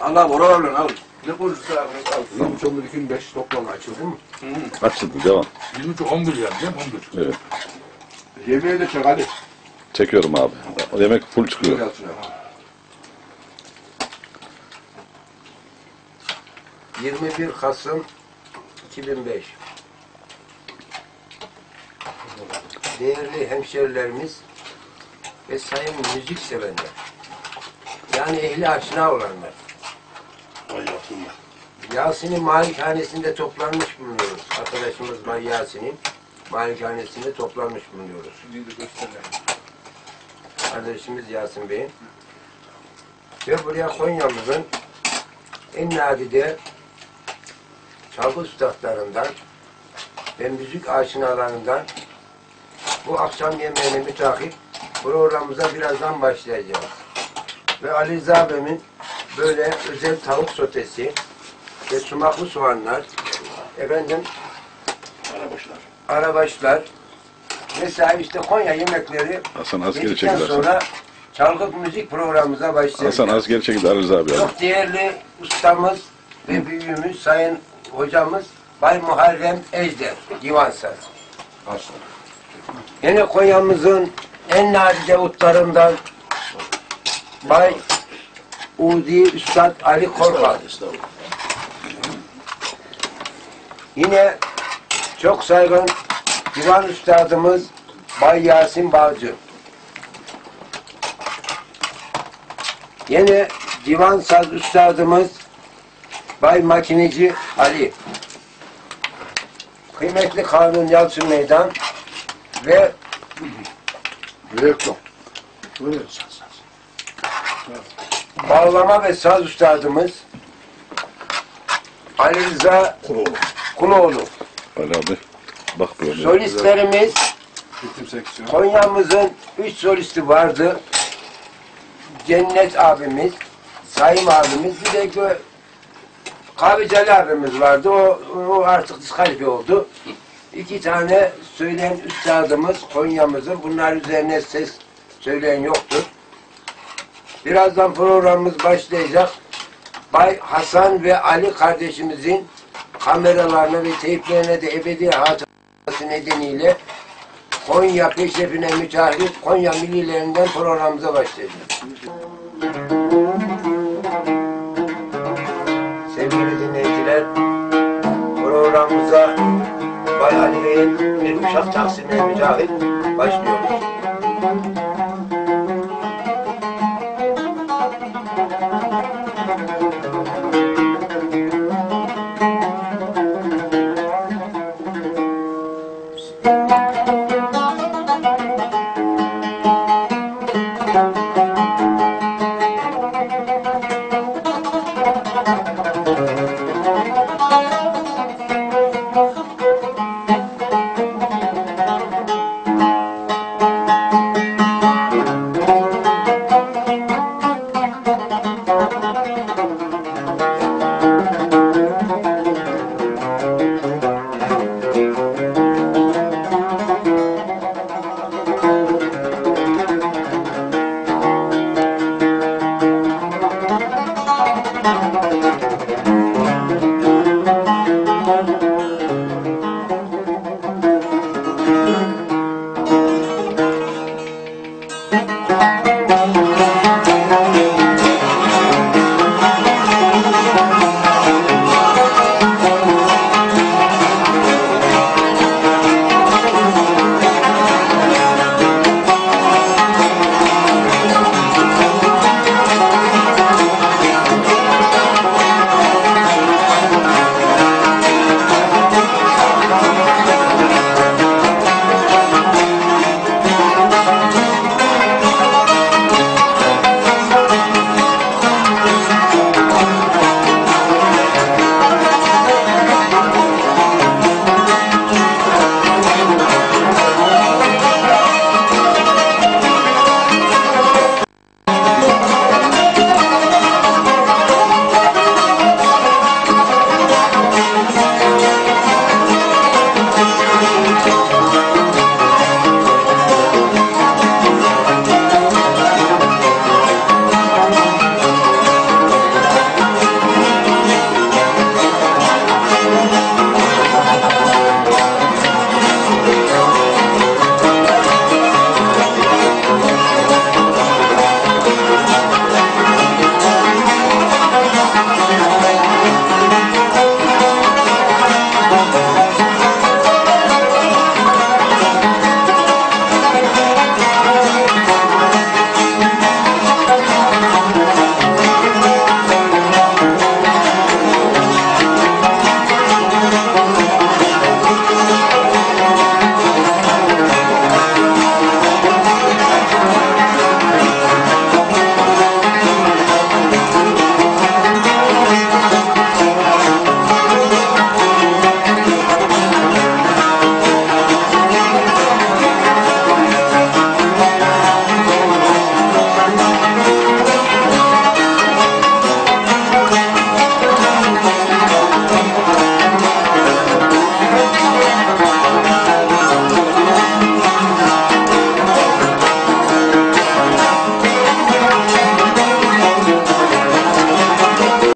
Allah oralarla al. Ne konuşursa al. 23 11 2005 toplam açıldı mı? Açıldı devam. 23 11 yani değil mi? 11. Evet. Yemeğe de çek hadi. Çekiyorum abi. O yemek full çıkıyor. Yalçın abi. 21 Kasım 2005 Değerli hemşerilerimiz ve sayın müzik sevenler yani ehli aşina olanlar Yasin'in malikanesinde toplanmış bulunuyoruz. Arkadaşımız Bay Yasin'in malikanesinde toplanmış bulunuyoruz. Kardeşimiz Yasin Bey'in ve buraya Konya'mızın en nadide çalgı üstadlarından ve müzik aşinalarından bu akşam yemeğine mütakip programımıza birazdan başlayacağız. Ve Ali Rıza abimin böyle özel tavuk sotesi ve sumaklı soğanlar efendim Arabaşlar. arabaşlar mesela işte Konya yemekleri Hasan az geri yedikten çekil Hasan. sonra çalgı müzik programımıza başlayacağız. Hasan az geri çekil Rıza abi. abi. Çok değerli ustamız ve büyüğümüz, sayın hocamız Bay Muharrem Ejder, Divansaz. Aslan. Yine Konya'mızın en nadide utlarından Bay Udi Üstad Ali Korkak. Yine çok saygın divan üstadımız Bay Yasin Balcı. Yine divan saz üstadımız Bay Makineci Ali. Kıymetli Kanun Yalçın Meydan ve Reklam. Bağlama ve saz üstadımız Ali Rıza Kuloğlu. Ali abi. Bak böyle. Solistlerimiz. Konya'mızın üç solisti vardı. Cennet abimiz, Sayım abimiz, bir de gö abimiz vardı. O, o artık diskalifiye oldu. İki tane söyleyen üstadımız Konya'mızın. Bunlar üzerine ses söyleyen yoktur. Birazdan programımız başlayacak. Bay Hasan ve Ali kardeşimizin kameralarına ve teyplerine de ebedi hatırası nedeniyle Konya peşrefine mücahit Konya millilerinden programımıza başlayacağız. Sevgili dinleyiciler, programımıza Bay Ali Bey'in bir uşak tahsiline mücahit başlıyoruz.